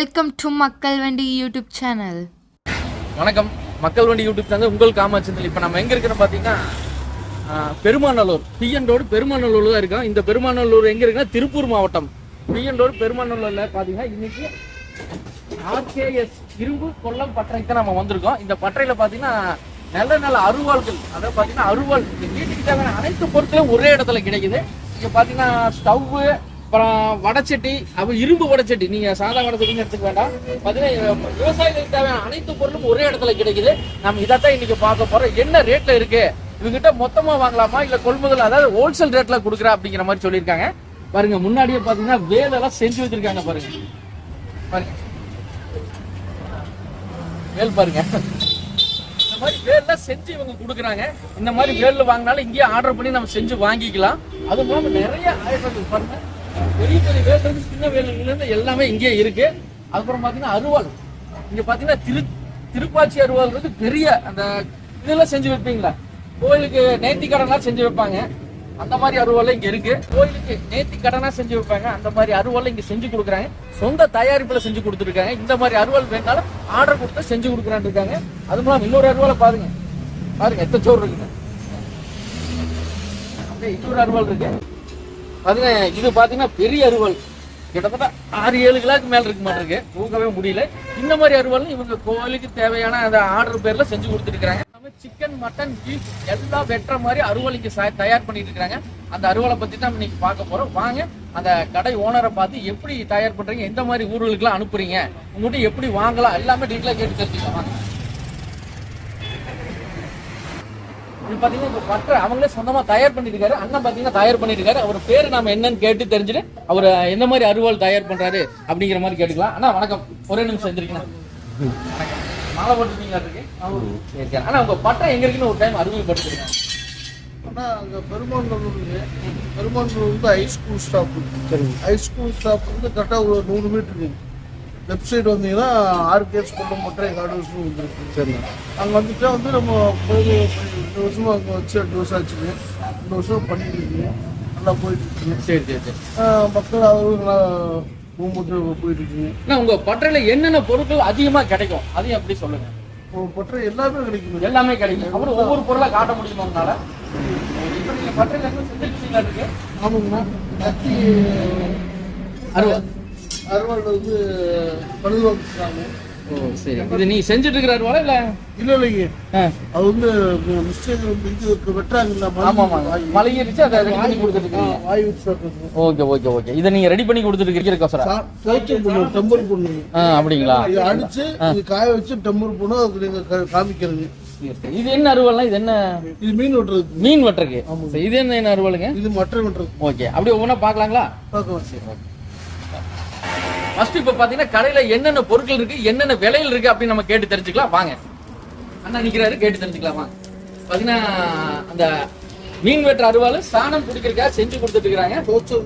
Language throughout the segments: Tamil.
வெல்கம் டு மக்கள் வண்டி யூடியூப் சேனல் வணக்கம். மக்கள் வண்டி யூடியூப் சேனல் உங்கள் காமாச்சந்தல் இப்போ நம்ம எங்கே இருக்கிறோம் பார்த்தீங்கன்னா பெருமாநல்லூர். பிஎன் ரோடு பெருமாநல்லூர் தான் இருக்கோம். இந்த பெருமாநல்லூர் எங்கே இருக்குன்னா திருப்பூர் மாவட்டம். பிஎன் ரோடு பெருமாநல்லூரில் பார்த்தீங்கன்னா இன்னைக்கு ஆர்கேஎஸ் இரும்பு கொல்லம் பட்டறைக்கு நம்ம வந்திருக்கோம். இந்த பட்டறையில் பார்த்தீங்கன்னா நல்ல நல்ல அருவாள்கள். அதாவது பார்த்தீங்கன்னா அருவாள். இந்த வீட்டுக்கு தேவையான அனைத்து பொருட்களும் ஒரே இடத்துல கிடைக்குது. இங்கே பார்த்தீங்கன்னா ஸ்டவ்வு அப்புறம் வடச்சட்டி அப்போ இரும்பு வடச்சட்டி. நீங்கள் சாதா வடச்சட்டின்னு எடுத்துக்க வேண்டாம். பார்த்தீங்கன்னா விவசாயிகளுக்கு தேவையான அனைத்து பொருளும் ஒரே இடத்துல கிடைக்குது. நம்ம இதைத்தான் இன்னைக்கு பார்க்க போகிறோம் என்ன ரேட்டில் இருக்கு? இவங்ககிட்ட மொத்தமாக வாங்கலாமா? இல்லை கொள்முதல் அதாவது ஹோல்சேல் ரேட்டில் கொடுக்குறா அப்படிங்கிற மாதிரி சொல்லியிருக்காங்க. பாருங்க முன்னாடியே பார்த்தீங்கன்னா வேலெல்லாம் செஞ்சு வச்சிருக்காங்க பாருங்க. பாருங்க. வேல் பாருங்க. இந்த மாதிரி வேல்ல செஞ்சு இவங்க கொடுக்குறாங்க. இந்த மாதிரி வேலில் வாங்கினாலும் இங்கேயே ஆர்டர் பண்ணி நம்ம செஞ்சு வாங்கிக்கலாம். அது மூலம் நிறைய ஆயிரங்கள் பாருங்க. பெரிய பெரிய வேல் சின்ன வேல்ல எல்லாமே இங்கேயே இருக்கு. அதுக்கப்புறம் பார்த்தீங்கன்னா அருவாள். இங்கே பார்த்தீங்கன்னா திரு திருப்பாச்சி அருவாள் பெரிய அந்த இதெல்லாம் செஞ்சு வைப்பீங்களா? கோயிலுக்கு நேர்த்தி கடன்லாம் செஞ்சு வைப்பாங்க. அந்த மாதிரி அருவாள் இங்கே இருக்கு. கோயிலுக்கு நேர்த்தி கடனாக செஞ்சு வைப்பாங்க. அந்த மாதிரி அருவாள் இங்கே செஞ்சு கொடுக்குறாங்க. சொந்த தயாரிப்பில் செஞ்சு கொடுத்துருக்காங்க. இந்த மாதிரி அருவாள் வேணாலும் ஆர்டர் கொடுத்து செஞ்சு கொடுக்குறான்னு இருக்காங்க அது மூலம் இன்னொரு அருவாளை பாருங்க. பாருங்க எத்தனை சோறு இருக்குங்க அப்படியே இன்னொரு அருவாள் இருக்கு. அதுவே இது பார்த்தீங்கன்னா பெரிய அறுவல். கிட்டத்தட்ட ஆறு ஏழு கிலோக்கு மேல இருக்க மாட்டிருக்கு தூக்கவே முடியல. இந்த மாதிரி அறுவல் இவங்க கோயிலுக்கு தேவையான அந்த ஆர்டர் பேர்ல செஞ்சு கொடுத்துருக்காங்க சிக்கன் மட்டன் பீஃப் எல்லாம் வெட்டுற மாதிரி அறுவலைக்கு சா- தயார் பண்ணிட்டு இருக்காங்க அந்த அறுவலை பத்தி தான் இன்னைக்கு பார்க்க போறோம். வாங்க அந்த கடை ஓனரை பார்த்து எப்படி தயார் பண்றீங்க? எந்த மாதிரி ஊர்களுக்குலாம் அனுப்புறீங்க? உங்ககிட்ட எப்படி வாங்கலாம்? எல்லாமே டீட்டெயிலாக கேட்டு தெரிஞ்சுக்கலாம். வாங்க. இது பாத்தீங்கன்னா இப்ப பற்ற அவங்களே சொந்தமா தயார் பண்ணிருக்காரு அண்ணன் பாத்தீங்கன்னா தயார் பண்ணிருக்காரு அவர் பேரு நாம என்னன்னு கேட்டு தெரிஞ்சுட்டு அவர் எந்த மாதிரி அருவாள் தயார் பண்றாரு அப்படிங்கிற மாதிரி கேட்டுக்கலாம். அண்ணா வணக்கம். ஒரே நிமிஷம் எந்திரிக்கணும். வணக்கம். மாலை போட்டுருக்கீங்களா இருக்கு அண்ணா உங்க பட்டம் எங்க இருக்குன்னு ஒரு டைம் அறிமுகப்படுத்துறீங்க ஆனால் அங்கே பெருமாநல்லூருங்க பெருமாநல்லூர் வந்து high school stop high school stop வந்து கரெக்டாக ஒரு நூறு மீட்டருக்கு லெஃப்ட் சைடு வந்தீங்கன்னா ஆர்கேஎஸ் கொல்லம் மற்ற கார்டன்ஸ்னு வந்துருக்கு சரி. அங்கே வந்துட்டா வந்து நம்ம போய் ரெண்டு வருஷமா அங்கே வச்சு ரெண்டு வருஷம் ஆச்சுங்க. ரெண்டு வருஷம் பண்ணிட்டு இருக்கீங்க நல்லா போயிட்டு இருக்குங்க சரி சரி. சரி மக்கள் அவங்க நல்லா மூமெண்ட்டு போயிட்டு இருக்குங்க அண்ணா உங்க பட்டறையில என்னென்ன பொருட்கள் அதிகமா கிடைக்கும்? அதையும் அப்படி சொல்லுங்க. இப்போ பற்ற எல்லாமே கிடைக்குங்க. எல்லாமே கிடைக்கும் அப்புறம் ஒவ்வொரு பொருளா காட்ட முடியுமா உங்களால? இப்ப நீங்க பட்டறையில என்ன செஞ்சுருக்கீங்களா இருக்கு ஆமாங்கண்ணா. கத்தி அறுபது. அறுவாள் வந்து பழுது வாங்கிக்கிறாங்க ஓ சரி. இது நீ செஞ்சுட்டு இருக்கிற அருவாளா இல்ல இல்லை இல்லைங்க. அது வந்து மிஸ்டேக் வந்து இது வெட்டுறாங்கல்ல ஆமா ஆமா. மலையடிச்சு அதை ரெடி பண்ணி கொடுத்துட்டு இருக்கீங்க வாய் சாப்பிட்றது. Okay okay okay. இதை நீங்க ரெடி பண்ணி கொடுத்துட்டு இருக்கீங்க டார்ச்சர் பண்ணுவோம் டெம்பர் பண்ணுங்க ஆ அப்படிங்களா? இது அடிச்சு இது காய வச்சு டெம்பர் பண்ணோம் அதுக்கு நீங்க கா- காமிக்கிறது. இது என்ன அருவாள்னா இது என்ன? இது மீன் வெட்டுறதுக்கு. மீன் வெட்டுறக்கு சரி, இது என்ன என்ன அருவாளுங்க? இது மட்டன் வெட்டுறது ஓகே. அப்படியே ஒவ்வொன்றா பார்க்கலாங்களா? பார்க்கலாம் ஃபர்ஸ்ட் இப்போ பார்த்தீங்கன்னா கடையில் என்னென்ன பொருட்கள் இருக்கு என்னென்ன விலையில் இருக்கு அப்படின்னு நம்ம கேட்டு தெரிஞ்சுக்கலாம். வாங்க. அண்ணா நிற்கிறாரு கேட்டு தெரிஞ்சுக்கலாம் வாங்க. பார்த்தீங்கன்னா அந்த மீன் வெட்டுற அருவாள் சாணம் பிடிக்கிறதுக்காக செஞ்சு கொடுத்துட்டு இருக்கிறாங்க. தோச்சல்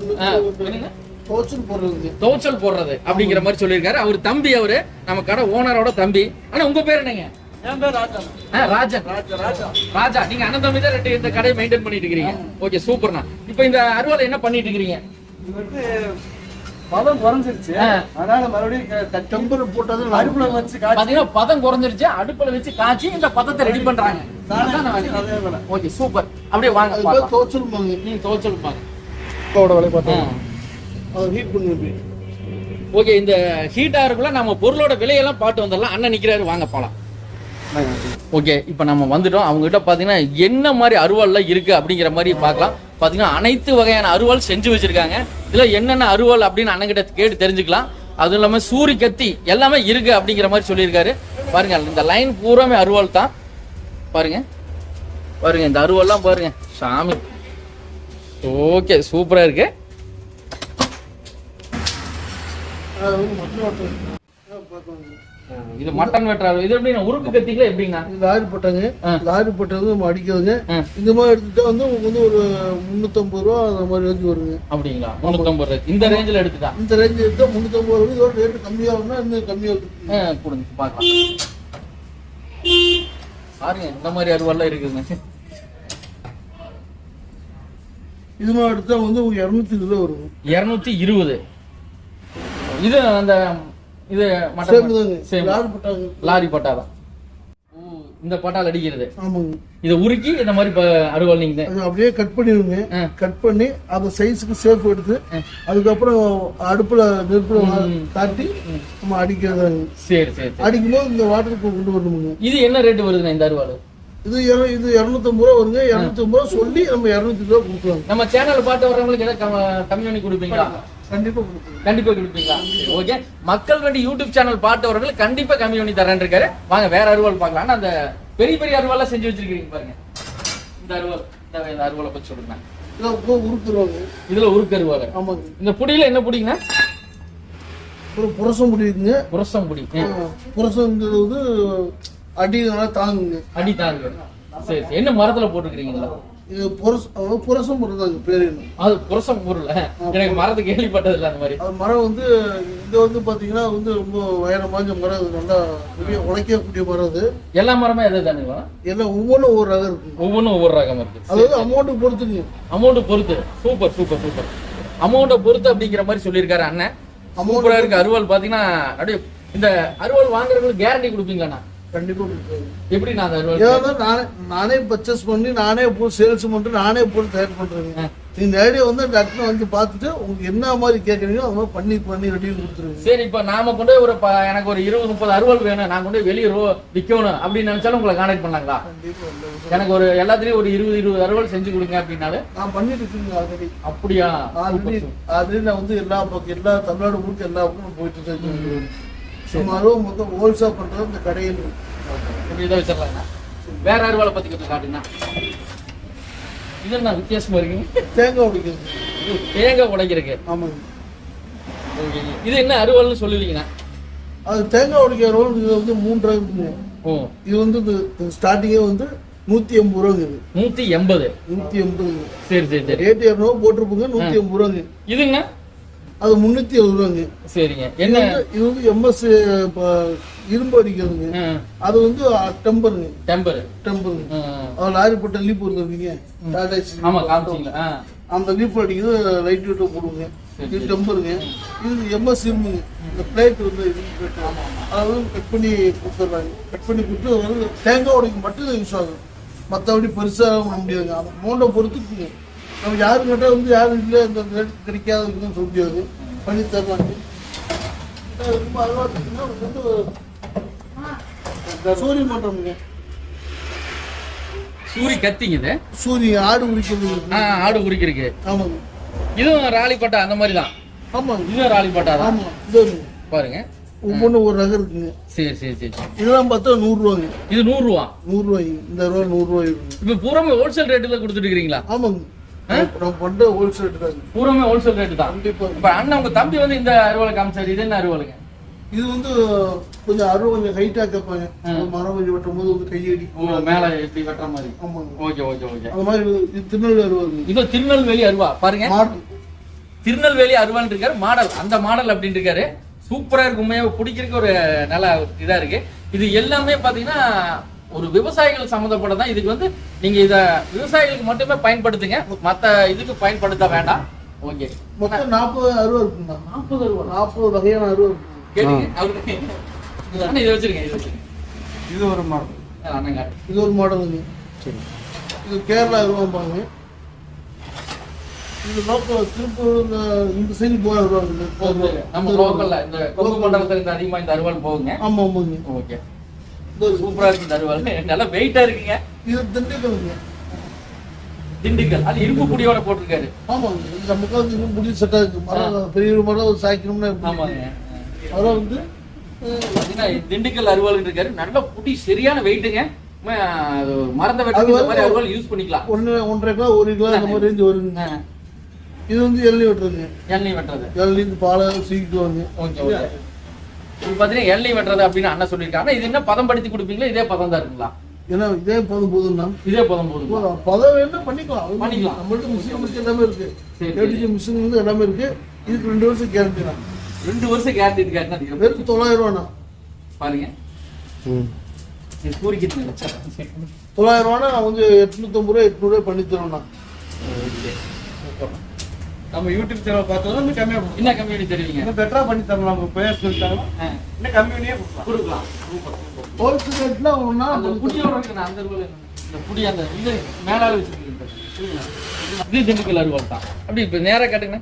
என்னங்க? தோச்சல் போடுறது. அப்படிங்கிற மாதிரி சொல்லியிருக்காரு. அவர் தம்பி அவரு. நம்ம கடை ஓனரோட தம்பி. ஆனா உங்க பேர் என்னங்க? என் பேர் ராஜா ஆ, ராஜன். ராஜா ராஜா ராஜா. நீங்க அண்ணன் தம்பி தான் ரெண்டு இந்த கடையை மெயின்டைன் பண்ணிட்டு இருக்கிறீங்க. ஓகே சூப்பர்ண்ணா இப்போ இந்த அருவாளை என்ன பண்ணிட்டு வந்து பதம் குறைஞ்சிருச்சு. அதனால மறுபடியும் டெம்பர் போட்டது அடுப்புல வச்சு பாத்தீங்கன்னா பதம் குறைஞ்சிருச்சு அடுப்புல வச்சு காய்ச்சி இந்த பதத்தை ரெடி பண்றாங்க. Okay super. அப்படியே வாங்க தோச்சல் பாங்க நீங்க துவைச்சல் பாருங்க வேலை. பார்த்தோம். ஹீட் பண்ணி ஓகே இந்த ஹீட் ஆகிறதுக்குள்ள நம்ம பொருளோட விலையெல்லாம் பாட்டு வந்துடலாம். அண்ணன் நிக்கிறாரு வாங்க போலாம். ஓகே இப்போ நம்ம வந்துட்டோம். அவங்க கிட்ட பாத்தீங்கன்னா என்ன மாதிரி அருவாள்லாம் இருக்கு அப்படிங்கிற மாதிரி பார்க்கலாம். பார்த்தீங்கன்னா அனைத்து வகையான அருவாள் செஞ்சு வச்சிருக்காங்க. இதில் என்னென்ன அருவாள் அப்படின்னு அண்ணங்கிட்ட கேட்டு தெரிஞ்சுக்கலாம். அதுவும் இல்லாமல் சூரி கத்தி எல்லாமே இருக்கு அப்படிங்கிற மாதிரி சொல்லியிருக்காரு. பாருங்க இந்த லைன் பூராமே அருவாள் தான். பாருங்க. பாருங்க இந்த அருவாள்லாம் பாருங்க. சாமி. ஓகே சூப்பராக இருக்கு. இது மட்டன் வெட்டுறாரு. இது எப்படின்னா உருக்கு கத்திங்களா எப்படிங்கண்ணா லாரி போட்டாங்க. லாரி போட்டது நம்ம அடிக்கிறதுங்க. இந்த மாதிரி எடுத்துட்டா வந்து உங்களுக்கு வந்து ஒரு முந்நூற்றம்பது ரூபா அந்த மாதிரி ரேஞ்சு வருங்க. அப்படிங்களா? முந்நூத்தம்பது ரூபாய் இந்த ரேஞ்சில் எடுத்துட்டா? இந்த ரேஞ்சு எடுத்தா முந்நூற்றம்பது ரூபா. இதோட ரேட்டு கம்மியாகும்னா இன்னும் கம்மியாக இருக்கு. ஆ, கொடுங்க. பார்க்கலாம். பாருங்க இந்த மாதிரி அருவாள்லாம் இருக்குதுங்க. இது மாதிரி எடுத்தா வந்து இரநூத்தி இருபது வரும். இரநூத்தி இருபது. இது அந்த இது லாரி பட்டாதான். ஓ இந்த பட்டால் அடிக்கிறது. ஆமாங்க. இதை உருக்கி இந்த மாதிரி அறுவல் நீங்க அப்படியே கட் பண்ணிடுங்க. கட் பண்ணி அந்த சைஸுக்கு சேஃப் எடுத்து அதுக்கப்புறம் அடுப்புல நெருப்புல காட்டி நம்ம அடிக்கிறதாங்க. சரி சரி அடிக்கும்போது இந்த வாட்டருக்கு கொண்டு வரணுங்க இது என்ன ரேட் வருதுண்ணா இந்த அறுவாள் இது இது இரநூத்தம்பது ரூபா வருங்க. இரநூத்தம்பது ரூபா சொல்லி நம்ம இரநூத்தி ரூபா கொடுக்கலாங்க. நம்ம சேனல் பார்த்து வர்றவங்களுக்கு ஏதாவது கம்மி பண்ணி கொடுப்பீங்களா? கண்டிப்பா கொடுப்பீங்களா? ஓகே மக்கள் வண்டி யூடியூப் சேனல் பார்த்தவர்களுக்கு கண்டிப்பா கம்மி பண்ணி தரேன் இருக்காரு வாங்க வேற அறுவல் பார்க்கலாம். அந்த பெரிய பெரிய அறுவலாம் செஞ்சு வச்சிருக்கீங்க பாருங்க. இந்த அறுவல் இந்த அறுவலை பத்தி சொல்லுங்க. இதுல உருக்கு அறுவல் ஆமாங்க. இந்த புடியில என்ன புடிங்கண்ணா அப்புறம் புரசம் முடியுதுங்க புரசம் புடி. புரசங்கிறது வந்து அடி நல்லா தாங்குங்க. அடி தாங்க சரி சரி. என்ன மரத்துல போட்டுக்கிறீங்களா? இது புரச அதாவது புரசம் போடுறதாங்க பேர் அது புரசம் பொருள். எனக்கு மரத்தை கேள்விப்பட்டது இல்ல அந்த மாதிரி. அது மரம் வந்து இது வந்து பாத்தீங்கன்னா வந்து ரொம்ப உயரமாஞ்ச மரம் அது நல்லா பெரிய உழைக்கக்கூடிய மரம் அது. எல்லா மரமே எதை தானுங்களா எல்லாம் ஒவ்வொன்றும் ஒவ்வொரு ரகம் இருக்குங்க ஒவ்வொன்றும் ஒவ்வொரு ரகம் இருக்கு. அதாவது அமௌண்ட்டு பொறுத்துங்க. அமௌண்ட் பொறுத்து. சூப்பர் சூப்பர் சூப்பர் அமௌண்ட்டை பொறுத்து அப்படிங்கிற மாதிரி சொல்லியிருக்காரு அண்ணன். சூப்பரா இருக்கு. அருவாள் பாத்தீங்கன்னா அப்படியே இந்த அருவாள் வாங்குறவங்களுக்கு கேரண்டி கொடுப்பீங்களாண்ணா கண்டிப்பா கொடுக்குறாங்க எப்படி நான் நானே நானே பர்ச்சேஸ் பண்ணி நானே போய் சேல்ஸ் பண்ணிட்டு நானே போய் தயார் பண்றேங்க நீங்க நேரடியாக வந்து டக்குனு வந்து பார்த்துட்டு உங்களுக்கு என்ன மாதிரி கேட்குறீங்களோ அது மாதிரி பண்ணி பண்ணி ரெடி கொடுத்துருங்க. சரி இப்ப நாம கொண்டு ஒரு எனக்கு ஒரு இருபது முப்பது அருவாள் வேணும். நான் கொண்டு வெளியே ரோ- விக்கணும். அப்படின்னு நினைச்சாலும் உங்களை கான்டாக்ட் பண்ணாங்களா. எனக்கு ஒரு எல்லாத்துலயும் ஒரு இருபது இருபது அருவாள் செஞ்சு கொடுங்க அப்படின்னாலும் நான் பண்ணிட்டு இருக்கேங்க ஆல்ரெடி அப்படியா? ஆல்ரெடி ஆல்ரெடி நான் வந்து எல்லா பக்கம் எல்லா தமிழ்நாடு முழுக்க எல்லா பக்கம் போயிட்டு இருக்கேன் அருவம் மொத்தம் ஹோல்சேல் பண்றது இந்த கடையில் இப்படி இதை வச்சிடலாங்க வேற அருவாளை பத்தி கொஞ்சம் காட்டுங்க இது என்ன வித்தியாசமா இருக்குங்க தேங்காய் உடைக்கிறது. இது தேங்காய் உடைக்கிறதுக்கு. ஆமாங்க இது என்ன அருவாள்னு சொல்லுவீங்கண்ணா அது தேங்காய் உடைக்கிற ரோல் இது வந்து இருக்குங்க ஓ. இது வந்து இந்த ஸ்டார்டிங்கே வந்து நூற்றி எண்பது ரூபாங்க நூத்தி எண்பது. நூற்றி எண்பது. சரி சரி சரி. ரேட் இரநூறுவா போட்டிருப்போங்க நூற்றி எண்பது ரூபாங்க இதுங்க அது முந்நூற்றி எழுபது ரூபாங்க சரிங்க என்ன? இது வந்து எம்எஸ் இரும்பு அடிக்கிறதுங்க. அது வந்து டெம்பருங்க. டெம்பர். டெம்பருங்க. அது லாரி போட்ட லீப் ஆ. அந்த லீஃப் அடிக்கிறது லைட் வெயிட்டாக போடுங்க. இது டெம்பருங்க. இது எம்எஸ் இரும்புங்க. இந்த பிளேட் வந்து இரும்பு பிளேட் அதை வந்து கட் பண்ணி கொடுத்துட்றாங்க கட் பண்ணி கொடுத்து தேங்காய் உடைக்கு மட்டும் யூஸ் ஆகும் மற்றபடி பெருசாக முடியாதுங்க. அந்த மோண்டை பொறுத்துக்குங்க. நம்ம யாரும் கேட்டால் வந்து யாரும் இல்லை இந்த ரேட் கிடைக்காதுன்னு சொல்ல முடியாது பண்ணி தருவாங்க இது ரொம்ப வந்து சூரிய மண்டபங்க. சூரி கத்திங்க இது? சூரிய ஆடு உரிக்கிறது. ஆ, ஆடு உரிக்கிறதுக்கு. ஆமாங்க. இதுவும் ராலிப்பட்டா அந்த மாதிரி தான் ஆமாங்க. இதுவும் ராலிப்பட்டா தான் ஆமாம் இது பாருங்க ஒவ்வொன்றும் ஒரு ரகம் இருக்குங்க. சரி சரி சரி சரி. இதெல்லாம் பார்த்தா நூறுரூவாங்க. இது நூறு ரூபா நூறுரூவாய்ங்க. இந்த ரூபா நூறுரூவாய் இப்ப பூராமே ஹோல்சேல் ரேட்டுல கொடுத்துட்டு இருக்கீங்களா ஆமாங்க. பண்ணுற ஹோல்சேல் இருக்காங்க பூராமே ஹோல்சேல் ரேட்டு தான். கண்டிப்பாக இப்ப அண்ணன் உங்க தம்பி வந்து இந்த அறுவலை காமிச்சாரு. இது என்ன அறுவலைங்க இது வந்து கொஞ்சம் அருவா கொஞ்சம் ஹைட்டாக கேட்பாங்க. மரம் கொஞ்சம் வெட்டும் போது வந்து கையடி. மேல எப்படி வெட்டுற மாதிரி. ஆமாங்க. Okay okay okay. அந்த மாதிரி இது திருநெல்வேலி அருவாங்க இது திருநெல்வேலி அருவா. பாருங்க. திருநெல்வேலி அருவான்னு இருக்காரு. மாடல். அந்த மாடல் அப்படின்னு இருக்காரு. சூப்பரா இருக்கு. உண்மையா பிடிக்கிறதுக்கு ஒரு நல்ல இதா இருக்கு. இது எல்லாமே பாத்தீங்கன்னா ஒரு விவசாயிகள் சம்மந்தப்பட்டதான் இதுக்கு வந்து நீங்க இத விவசாயிகளுக்கு மட்டுமே பயன்படுத்துங்க. மத்த இதுக்கு பயன்படுத்த வேண்டாம். ஓகே. மொத்தம் நாற்பது அருவா இருக்குங்க நாற்பது அருவா. நாற்பது வகையான அவருக்கு அண்ணா, இதை வச்சிருங்க இதை வச்சிருங்க. இது ஒரு மாடல். ஆ, அண்ணன் காட்டு. இது ஒரு மாடலுங்க சரி. இது கேரளா அருவாம்பாங்க இது லோக்கல் திருப்பூர் இந்த- இந்த சைடு போய் வருவாங்க நம்ம லோக்கல்ல இந்த கொங்கு மண்டலத்துல இருந்து அதிகமா இந்த அருவாள் போகுங்க. ஆமா ஆமாங்க. ஓகே. சூப்பரா இருக்கு இந்த அருவாள். நல்லா வெயிட்டா இருக்குங்க. இது திண்டுக்கல்ங்க திண்டுக்கல். அது இரும்பு குடியோட போட்டிருக்காரு. இது நமக்கு வந்து மரம் பெரிய மரம் சாய்க்கணும்னா? ஆமாங்க. அதெல்லாம் வந்து பாத்தீங்கன்னா திண்டுக்கல் அருவாள் இருக்காரு. நல்ல புடி சரியான வெயிட்டுங்க மறந்த மாதிரி அருவாள் யூஸ் பண்ணிக்கலாம். ஒன்று ஒன்றரை கிலோ ஒரு கிலோ அந்த மாதிரி ரேஞ்சு வருங்க. இது வந்து எள்ளி வெட்டுறதுங்க. எண்ணெய் வெட்டுறது. எள்ளி பாலை சீக்கிக்குவாங்க ஓகே ஓகே. இது பாத்தீங்கன்னா எண்ணெய் வெட்டுறது அப்படின்னு அண்ணன் சொல்லியிருக்காங்க இது என்ன பதம் படுத்தி கொடுப்பீங்களா? இதே பதம் தான் இருக்குங்களா? ஏன்னா இதே போதும் போதும்னா இதே பதம் போதும். போதும். வேணா பண்ணிக்கலாம். அது பண்ணிக்கலாம். நம்மள்ட்ட மிஷின் இருக்கு எல்லாமே இருக்கு. ஏடிஜி மிஷின் வந்து எல்லாமே இருக்கு. இதுக்கு ரெண்டு வருஷம் கேரண்டி தான். ரெண்டு வருஷம் கேரண்டி இருக்காருன்னா வெறும் தொள்ளாயிரம் ரூபாண்ணா. பாருங்க. வச்சா தொள்ளாயிரம் ரூபானா நான் வந்து எட்நூத்தம்பது ரூபா எட்நூறுவா பண்ணி தருவேண்ணா நம்ம யூடியூப் சேனல் பார்த்தோம்னா இன்னும் கம்மியா கொடுக்கும் என்ன கம்யூனிட்டி தெரிவிங்க? இன்னும் பெட்டரா பண்ணி தரலாம். நம்ம பேர் சொல்லிட்டாங்கன்னா இன்னும் கம்மியா கொடுக்கலாம். ஹோல்சேல் ரேட்ல ஒன்றா அந்த புடியோட இருக்கு அந்த? இந்த புடி அந்த இது மேலால வச்சிருக்கீங்க. இது திண்டுக்கல் அருவாள் தான். அப்படி இப்ப நேரா காட்டுங்க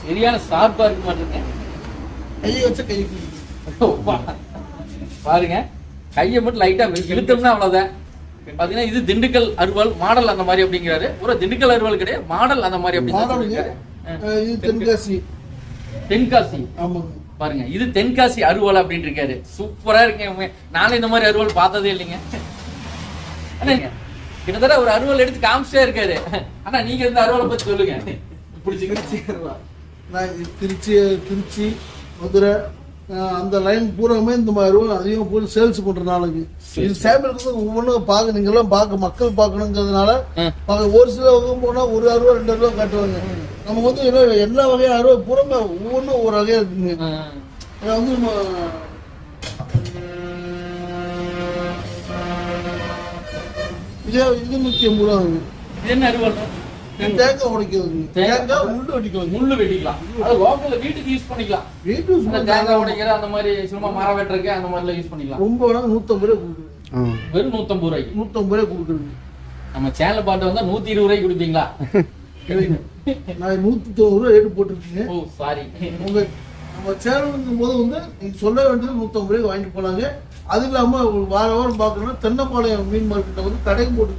சரியான ஷார்ப்பா இருக்க மாட்டேங்க கையை வச்ச கை பாருங்க. கையை மட்டும் லைட்டா இழுத்தோம்னா அவ்வளவுதான். பாத்தீங்கன்னா இது திண்டுக்கல் அருவாள் மாடல் அந்த மாதிரி அப்படிங்கிறாரு. ஒரு திண்டுக்கல் அருவாள் கிடையாது மாடல் அந்த மாதிரி அப்படின்னு தென்காசி. தென்காசி. ஆமாங்க. பாருங்க இது தென்காசி அருவாள் அப்படின்னு இருக்காரு சூப்பரா உண்மையா. நானும் இந்த மாதிரி அருவாள் பார்த்ததே இல்லைங்க. கிட்டத்தட்ட ஒரு அருவாள் எடுத்து காமிச்சிட்டே இருக்காரு. ஆனா நீங்க இந்த அருவாளை பத்தி சொல்லுங்க. இது திருச்சி திருச்சி மதுரை அந்த லைன் பூராமே இந்த மாதிரி அதிகம் போய் சேல்ஸ் பண்றதுனாலங்க இது சாம்பிளுக்கு ஒவ்வொன்றும் பார்க்க நீங்க எல்லாம் பார்க்க மக்கள் பார்க்கணுங்கிறதுனால பார்க்க ஒரு சில வகையும் போனா ஒரு அருவா ரெண்டு அருவா காட்டுவாங்க. நம்ம வந்து என்ன எல்லா வகையான அருவா பூராமே ஒவ்வொன்றும் ஒரு வகையா இருக்குங்க. வந்து நம்ம இதே இது நூற்றி ஐம்பது ரூபா என்ன இது தேங்காய் உடைக்கிறதுங்க. தேங்காய் தேங்காய் முள்ளு அடிக்கிறது முள்ளு வெட்டிக்கலாம். அது லோக்கல்ல வீட்டுக்கு யூஸ் பண்ணிக்கலாம். வீட்டு இந்த தேங்காய் உடைக்கிற அந்த மாதிரி சும்மா மரம் வெட்டுறதுக்கு அந்த மாதிரிலாம் யூஸ் பண்ணிக்கலாம். ரொம்ப நூற்றம்பது ரூபா கொடுக்குறேன் வெறும் நூத்தம்பது ரூபாய்க்கு. நூற்றம்பது ரூபா கொடுக்குறேங்க நம்ம சேனல் பாட்டு வந்தா நூத்தி இருபது ரூபாய்க்கு கொடுப்பீங்களா? நான் நூற்றி தொண்ணூறு ரேட்டு போட்டிருக்கீங்க. ஓ சாரி உங்க நம்ம சேனலுங்கும் போது வந்து நீங்க சொல்ல வேண்டியது நூற்றம்பது ரூபாய்க்கு வாங்கிட்டு போனாங்க அது இல்லாம வார வாரம் பார்க்கணும்னா தென்னப்பாளையம் மீன் மார்க்கெட்டில் வந்து கடையும் ஓகே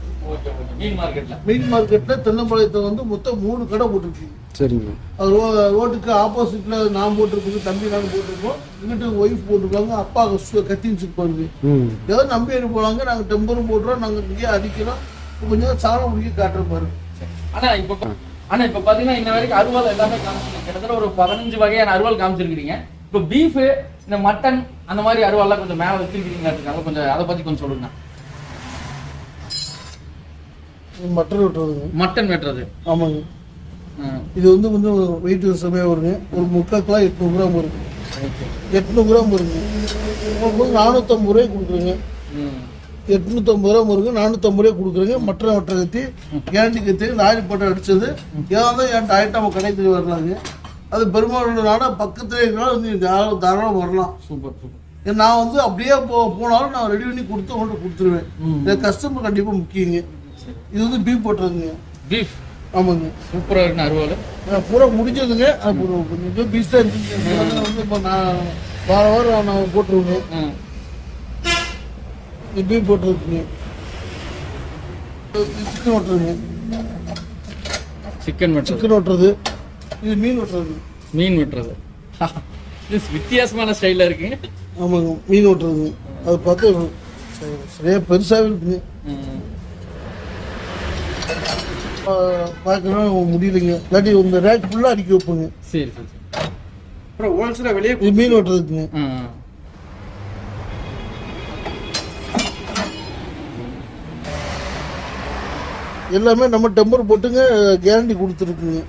மீன் மார்க்கெட்ல. மீன் மார்க்கெட்டில் தென்னப்பாளையத்தை வந்து மொத்தம் மூணு கடை போட்டிருக்கீங்க சரிங்க. அது ரோ- ரோட்டுக்கு ஆப்போசிட்ல நான் போட்டிருக்கோம் தம்பி நாங்கள் போட்டிருக்கோம். இங்கிட்ட ஒய்ஃப் போட்டிருக்காங்க அப்பா சு- கத்தி வச்சுருப்பாங்க ம். ஏதோ நம்பி ஏறி போலாங்க நாங்கள் டெம்பரும் போடுறோம் நாங்கள் இங்கேயே அடிக்கிறோம். கொஞ்சம் சாணம் முடிக்க காட்டுற பாரு. ஆனா இப்ப ஆனா இப்ப பாத்தீங்கன்னா இன்ன வரைக்கும் அருவாள் எல்லாமே காமிச்சிருக்கீங்க கிட்டத்தட்ட ஒரு பதினஞ்சு வகையான அருவாள் காமிச்சிருக்கீங்க இப்ப பீஃப் இந்த மட்டன் அந்த மாதிரி அருவாள்லாம் கொஞ்சம் மேல வச்சிருக்கீங்க கொஞ்சம் அதை பத்தி கொஞ்சம் சொல்லுங்க மட்டன் விட்டுறதுங்க. மட்டன் வெட்டுறது. ஆமாங்க. இது வந்து கொஞ்சம் வெயிட் செமையாக வருங்க. ஒரு முக்கால் கிலோ எட்நூறு கிராம் வருங்க. எட்நூறு கிராம் வருங்க. உங்களுக்கு வந்து நானூற்றம்பது ரூபாய்க்கு கொடுக்குறேங்க. எட்நூற்றம்பது ரூபா வருங்க. நானூற்றம்பது ரூபாய் கொடுக்குறேங்க. மற்ற மற்ற கத்தி கேண்டி கத்தி லாரி பட்டம் அடிச்சது ஏதாவது என்கிட்ட ஐட்டம் கடைக்கு வரலாங்க. அது பெருமாள் பக்கத்துல இருக்கிறனால வந்து நீங்க தாராளம் வரலாம். Super super. நான் வந்து அப்படியே போ போனாலும் நான் ரெடி பண்ணி கொடுத்து அவங்கள்ட்ட கொடுத்துருவேன். கஸ்டமர் கண்டிப்பாக முக்கியங்க. இது வந்து பீப் போட்டுறதுங்க பீஃப் ஆமாங்க. சூப்பரா இருக்கு அருவாள். நான் பூரா முடிஞ்சதுங்க. கொஞ்சம் பீஸ் தான் இருக்குங்க வந்து இப்போ நான் வார வாரம் நான் போட்டுருவேங்க. இது பீப் போட்டுருக்குங்க. சிக்கன் ஓட்டுறதுங்க. சிக்கன் சிக்கன் ஓட்டுறது. இது மீன் ஓட்டுறது. மீன் வெட்டுறது. இது வித்தியாசமான ஸ்டைல்ல இருக்குங்க. ஆமாங்க. மீன் ஓட்டுறதுங்க அது பார்த்து சரி- சரியா பெருசாகவே இருக்குங்க. பார்க்கணும் முடியலைங்க. இல்லாட்டி இந்த ரேக் ஃபுல்லாக அடிக்க வைப்போங்க. சரி சரி. அப்புறம் ஹோல்சேலாக வெளியே இது மீன் ஓட்டுறதுக்குங்க. எல்லாமே நம்ம டெம்பர் போட்டுங்க கேரண்டி கொடுத்துருக்குங்க.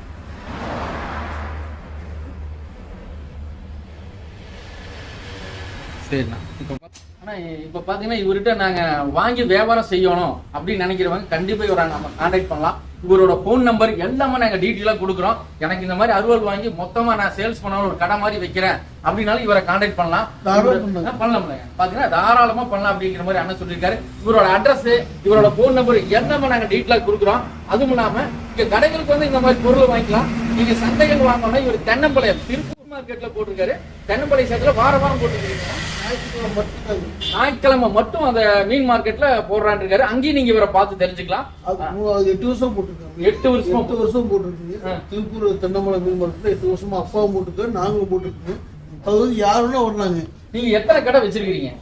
சரிண்ணா. இப்போ பா- ஆனா இப்போ பார்த்தீங்கன்னா இவர்கிட்ட நாங்க வாங்கி வியாபாரம் செய்யணும் அப்படின்னு நினைக்கிறவங்க கண்டிப்பா இவரை நம்ம கான்டாக்ட் பண்ணலாம். இவரோட ஃபோன் நம்பர் எல்லாமே நாங்க டீட்டெயிலாக கொடுக்குறோம். எனக்கு இந்த மாதிரி அருவாள் வாங்கி மொத்தமா நான் சேல்ஸ் பண்ணணும் ஒரு கடை மாதிரி வைக்கிறேன். அப்படின்னாலும் இவரை கான்டாக்ட் பண்ணலாம். பண்ணலாம்ல பாத்தீங்கன்னா தாராளமா பண்ணலாம் அப்படிங்கிற மாதிரி அண்ணன் சொல்லியிருக்காரு. இவரோட அட்ரஸ் இவரோட ஃபோன் நம்பர் எல்லாமே நாங்க டீட்டெயிலாக கொடுக்குறோம். அதுவும் இல்லாம இங்க கடைகளுக்கு வந்து இந்த மாதிரி பொருள் வாங்கிக்கலாம். நீங்க சந்தைகள் வாங்கணும்னா இவர் தென்னம்பாளையம் திருப்பூர் மார்க்கெட்ல போட்டிருக்காரு. தென்னம்பாளையம் சைட்ல வார வாரம் போட்டுருக்கீங்க ஞாயிற்றுக்கிழமை மட்டும் அந்த மீன் மார்க்கெட்ல போடுறான்னு இருக்காரு அங்கேயும் நீங்க இவரை பார்த்து தெரிஞ்சுக்கலாம். எட்டு வருஷம் போட்டிருக்காங்க. எட்டு வருஷமா. எட்டு வருஷம் போட்டிருக்கீங்க. திருப்பூர் தென்னமலை மீன் மார்க்கெட்ல எட்டு வருஷமா அப்பாவும் போட்டிருக்காரு நாங்களும் போட்டிருக்கோம். அது வந்து யாருன்னா வர்றாங்க. நீங்க எத்தனை கடை வச்சிருக்கீங்க?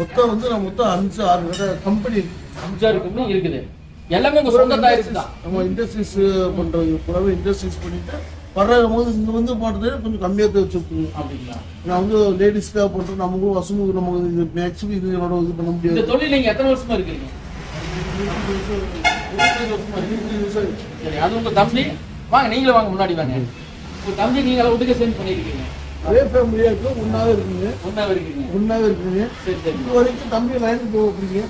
மொத்தம் வந்து நான் மொத்தம் அஞ்சு ஆறு கடை கம்பெனி அஞ்சாறு கம்பெனி இருக்குது. எல்லாமே உங்க சொந்த தயாரிப்பு தான். நம்ம இண்டஸ்ட்ரீஸ் பண்றது புறாவே இண்டஸ்ட்ரீஸ் பண்ணிட்டு போது இங்க வந்து பண்ணுறது கொஞ்சம் கம்மியாக வச்சுருக்கோங்க அப்படிங்களா? நான் வந்து லேடிஸ்க்காக பண்ணுறோம் நமக்கும் வசமுக்கு நமக்கு இது மேக்ஸிமம் இது என்னோட இது பண்ண இந்த முடியாது தொழில் நீங்க எத்தனை வருஷமா இருக்கீங்க சரி அது உங்க தம்பி. வாங்க நீங்களும் வாங்க முன்னாடி வாங்க. உங்க தம்பி நீங்க ஒட்டுக்க சேர்ந்து பண்ணிருக்கீங்க. அதே ஃபேமிலியாக இருக்கு ஒன்றாவே இருக்குங்க. ஒன்னாவே இருக்கீங்க. ஒன்றாவே இருக்குங்க. சரி சரி. இது வரைக்கும் தம்பி லைனுக்கு போக அப்படிங்க.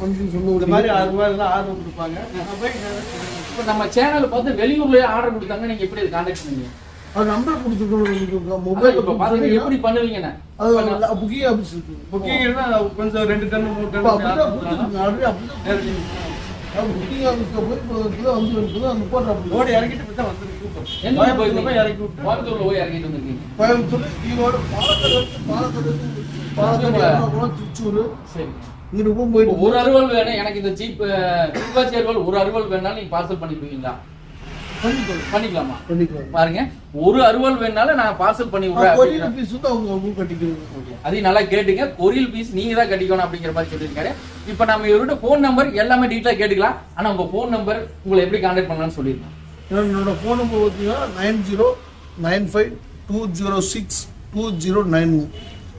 கொஞ்சம் சொந்த இந்த மாதிரி ஆறு ரூபாய் நான் போய் இப்போ நம்ம சேனல் பார்த்து வெளியூர்லயே ஆர்டர் கொடுத்தாங்க நீங்க எப்படி கான்டாக்ட் பண்ணீங்க? அது நம்பர் கொடுத்துருக்கோம் மொபைல் இப்போ பாத்தீங்க எப்படி பண்ணுவீங்கன்னு அது புக்கிங் ஆஃபீஸ் இருக்கு. புக்கிங் இருந்தா கொஞ்சம் ரெண்டு டன் மூணு டன் புக்கிங் ஆஃபீஸ்ல போய் இப்போ வந்து இருக்குது அந்த போட்டு ஓடி இறக்கிட்டு தான் வந்துருக்கு. போய் இறக்கி விட்டு. கோயம்புத்தூர்ல போய் இறங்கிட்டு வந்திருக்கீங்க. கோயம்புத்தூர் ஈரோடு பாலக்காடு பாலக்காடு பாலக்காடு திருச்சூர். சரி. இங்கிட்டு இப்போ போயிட்டு ஒரு அறுவல் வேணும் எனக்கு இந்த சீப் சிவாச்சி அறுவல் ஒரு அறுவல் வேணாலும் நீங்க பார்சல் பண்ணிக்குவீங்களா பண்ணிக்கலாம். பண்ணிக்கலாமா? பாருங்க. ஒரு அறுவல் வேணாலும் நான் பார்சல் பண்ணி விடுறேன் அப்படிங்கிற- ஃபீஸ் வந்து அவங்க கட்டிக்கிறது அதையும் நல்லா கேட்டுங்க. கொரியல் பீஸ் நீங்க தான் கட்டிக்கணும் அப்படிங்கிற மாதிரி சொல்லியிருக்காரு. இப்போ நம்ம இவர்கிட்ட ஃபோன் நம்பர் எல்லாமே டீட்டெயிலாக கேட்டுக்கலாம். ஆனா உங்க ஃபோன் நம்பர் உங்களை எப்படி கான்டாக்ட் பண்ணலாம்னு சொல்லியிருக்கேன் என்னோட ஃபோன் நம்பர் பார்த்தீங்கன்னா nine zero nine five two zero six two zero nine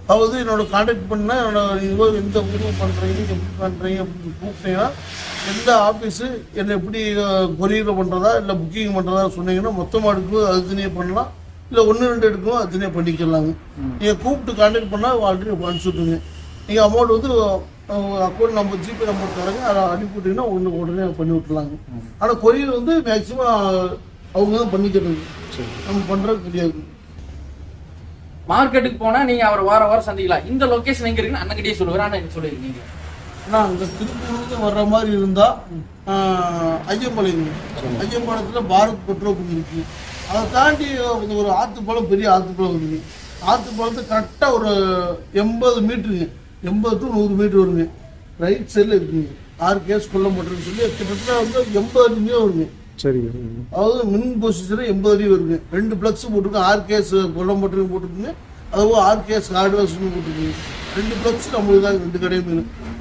அதாவது என்னோட காண்டாக்ட் பண்ணால் என்னோட இது எந்த ஊருக்கு பண்ணுறீங்க எப்படி பண்ணுறீங்க கூப்பிட்டீங்கன்னா எந்த ஆஃபீஸு என்னை எப்படி கொரியரில் பண்ணுறதா இல்லை புக்கிங் பண்ணுறதா சொன்னீங்கன்னா மொத்தமாக எடுக்கும் அது தனியாக பண்ணலாம். இல்லை ஒன்று ரெண்டு எடுக்கும் அது தனியாக பண்ணிக்கலாங்க. நீங்கள் கூப்பிட்டு காண்டாக்ட் பண்ணால் ஆல்ரெடி அனுப்பிச்சுட்ருங்க நீங்கள் அமௌண்ட் வந்து அக்கௌண்ட் நம்பர் ஜிபே நம்பர் தராங்க அதை அனுப்பிவிட்டீங்கன்னா ஒன்று உடனே பண்ணி விட்டுலாங்க ஆனால் கொரியர் வந்து மேக்ஸிமம் அவங்க தான் பண்ணிக்கிறது. நம்ம பண்ணுறது கிடையாது. மார்க்கெட்டுக்கு போனா நீங்க அவர் வார வாரம் சந்திக்கலாம். இந்த லொகேஷன் எங்க இருக்குன்னு அண்ணகிட்டே சொல்லுவார் ஆனா எனக்கு சொல்லியிருக்கீங்க ஆனால் அங்கே திருப்பூருக்கு வர்ற மாதிரி இருந்தால் ஐயம்பாளையம் ஐயம்பாளையத்தில் பாரத் பெட்ரோல் பங்க் இருக்குது அதை தாண்டி வந்து ஒரு ஆத்துப்பாலம் பெரிய ஆத்துப்பாலம் இருக்குது ஆத்துப்பாலத்து கரெக்டாக ஒரு எண்பது மீட்டருங்க எண்பது டு நூறு மீட்டர் வருங்க. ரைட் சைடில் இருக்குங்க. ஆறு கேஸ் கொல்ல மாட்டேன்னு சொல்லி கிட்டத்தட்ட வந்து எண்பது அடிமே வருங்க. சரிங்க. அதாவது மின் பொசிஷனில் எண்பது அடி வருங்க ரெண்டு ப்ளக்ஸ் போட்டிருக்கோம் ஆர் கேஸ் கொல்ல மாட்டேன்னு போட்டிருக்குங்க. அதுவும் ஆர் கேஸ் ஹார்ட்வேர்ஸ்னு போட்டிருக்குங்க. ரெண்டு ப்ளக்ஸ் நம்மளுக்கு தான் ரெண்டு கடையுமே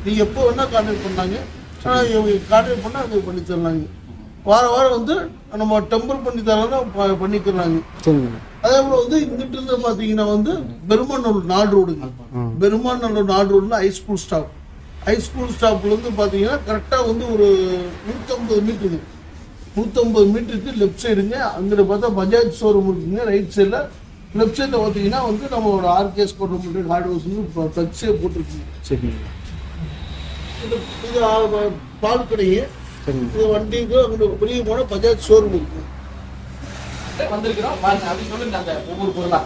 நீங்கள் எப்போ வேணால் கான்டாக்ட் பண்ணாங்க. ஆனால் இவங்க கான்டாக்ட் பண்ணால் அது பண்ணி தரலாங்க. வார வாரம் வந்து நம்ம டெம்பர் பண்ணி தரலாம் ப- பண்ணி தரலாங்க சரிங்க. அதே போல் வந்து இங்கிட்ட இருந்து பார்த்தீங்கன்னா வந்து பெருமாநல்லூர் நாடு ரோடுங்க. பெருமாநல்லூர் நாடு ரோடுல high school stop high school ஸ்டாப்ல இருந்து பார்த்தீங்கன்னா கரெக்டாக வந்து ஒரு நூற்றம்பது மீட்டருங்க நூற்றம்பது மீட்டருக்கு லெஃப்ட் சைடுங்க அங்கிட்ட பார்த்தா பஜாஜ் ஷோரூம் இருக்குங்க ரைட் சைடில் லெஃப்ட் சைடில் பார்த்தீங்கன்னா வந்து நம்மளோட ஆர்கேஎஸ் கோட்டை மட்டும் ஹார்ட்வேர்ஸ் வந்து ஃப்ளக்ஸே போட்டிருக்குங்க. சரிங்க. இது இது பால் கடையே இது வண்டிக்கு அங்கிட்ட வெளியே போனால் பஜாஜ் ஷோரூம் இருக்குங்க வந்திருக்கிறோம். பாருங்க அப்படி சொல்லுங்க அந்த ஒவ்வொரு பொருளா.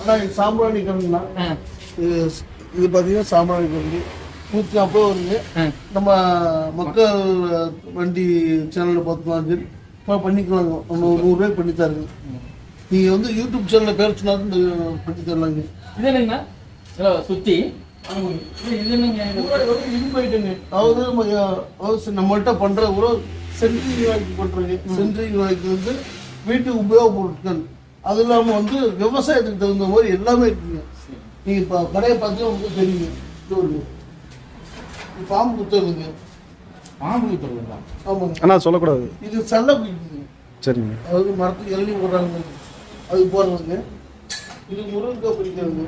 ஆனால் சாம்பிராணி ஆ, இது இது பார்த்தீங்கன்னா சாம்பிராணி கரண்டி நூற்றி நாற்பது வருங்க. நம்ம மக்கள் வண்டி சேனலில் பார்த்தோம்னா சரி இப்போ பண்ணிக்கலாங்க. ஒரு நூறுரூவாய்க்கு பண்ணி தருங்க நீங்கள் வந்து யூடியூப் சேனலில் பேர் சொன்னாலும் பண்ணி தரலாங்க. இது என்னங்கண்ணா இல்ல, சுத்தி. இது என்னங்க? ஐட்டங்க அதாவது அதாவது சரி, நம்மள்ட்ட பண்ணுற ஒரு சென்ட்ரி வாய்க்கு பண்ணுறோங்க சென்ட்ரி வாய்க்கு வந்து வீட்டு உபயோகப் பொருட்கள். அது இல்லாமல் வந்து விவசாயத்துக்கு தகுந்த மாதிரி எல்லாமே இருக்குங்க. நீங்கள் இப்போ கடையை பார்த்தீங்கன்னா உங்களுக்கு தெரியுங்க. பாம்பு புத்தகங்க பாம்பு தருவீங்களா ஆமாங்க. அண்ணா சொல்லக்கூடாது. இது சல்லை பிடிக்குங்க சரிங்க. அதாவது மரத்துக்கு எழுதி போடுறாங்க. அது போடுறதுங்க. இது முருங்கைக்காய் பிடிக்கிறதுங்க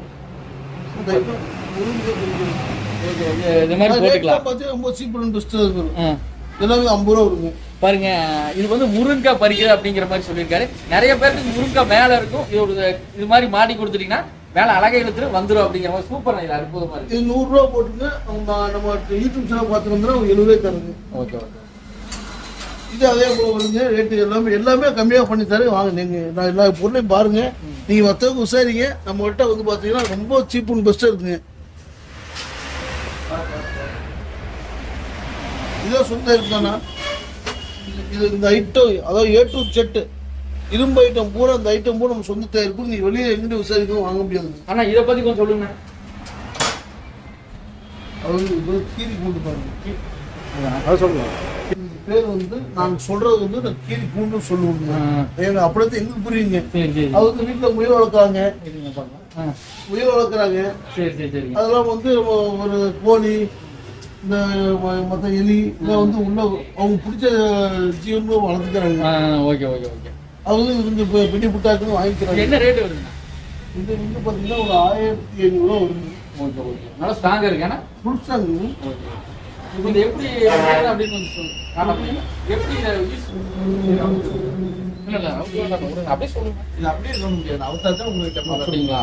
முருங்கைக்காய் பிடிக்கிறது இது மாதிரி போட்டுக்கலாம். பார்த்தீங்கன்னா ரொம்ப சீப் அண்ட் பெஸ்ட்டாக இருக்கும் ஆ. எல்லாமே ஐம்பது ரூபா வருங்க. பாருங்க இது வந்து முருங்கக்காய் பறிக்கிறது அப்படிங்கிற மாதிரி சொல்லியிருக்காரு. நிறைய பேருக்கு முருங்கக்காய் மேல இருக்கும். இது ஒரு இது மாதிரி மாட்டி கொடுத்துட்டீங்கன்னா மேல அழகா இழுத்துட்டு வந்துரும் அப்படிங்கிற மாதிரி சூப்பர் இது அற்புதமா இருக்கு. இது நூறுரூவா போட்டுங்க நம்ம நம்ம யூடியூப் சேனல் பார்த்து வந்தா ஒரு எழுபது தருங்க ஓகே ஓகே இது அதே போல வருங்க ரேட்டு எல்லாமே எல்லாமே கம்மியாக பண்ணி தரேன் வாங்க நீங்கள் நான் எல்லா பொருளையும் பாருங்க. நீங்கள் மற்றவங்க விசாரிங்க நம்மகிட்ட வந்து பார்த்தீங்கன்னா ரொம்ப சீப் அண்ட் பெஸ்ட்டாக இருக்குங்க. இதான் சொந்த இருக்கானா இது இந்த ஐட்டம் அதாவது ஏ டு செட்டு இரும்பு ஐட்டம் பூரா அந்த ஐட்டம் பூரா நம்ம சொந்த தயாரிப்பு நீ வெளியே எங்கிட்ட விசாரிக்கவும் வாங்க முடியாதுங்க ஆனா இதை பத்தி கொஞ்சம் சொல்லுங்க. அது இது கீரி கூண்டு பாருங்க. சொல்லுங்க இது பேர் வந்து நான் சொல்றது வந்து நான் கீரி கூண்டு சொல்லுவோங்க ஏங்க அப்படியே எங்களுக்கு புரியுங்க. அது வந்து வீட்டில் முயல் வளர்க்குறாங்க. முயல் வளர்க்குறாங்க. சரி சரி சரிங்க. அதெல்லாம் வந்து ஒரு கோழி இந்த ம- மத்த எலி இதெல்லாம் வந்து உள்ள அவங்க பிடிச்ச ஜீவனும் வளர்த்துக்கிறாங்க. Okay okay okay. வந்து இருந்து இப்போ பெட்டி புட்டாக்குன்னு வாங்கிக்கிறாங்க. என்ன ரேட் வருதுங்க இது வந்து பார்த்தீங்கன்னா ஒரு ஆயிரத்தி ஐநூறுரூவா வருது. Okay okay. நல்லா ஸ்ட்ராங்கா இருக்கு ஏன்னா? ஃபுல் ஓகே இது எப்படி அப்படின்னு? எப்படி யூஸ் இல்ல இல்ல அப்படியே சொல்லுங்க. இது அப்படியே சொல்ல முடியாது. அவர்தான் தான் உங்களுக்கு அப்படிங்களா?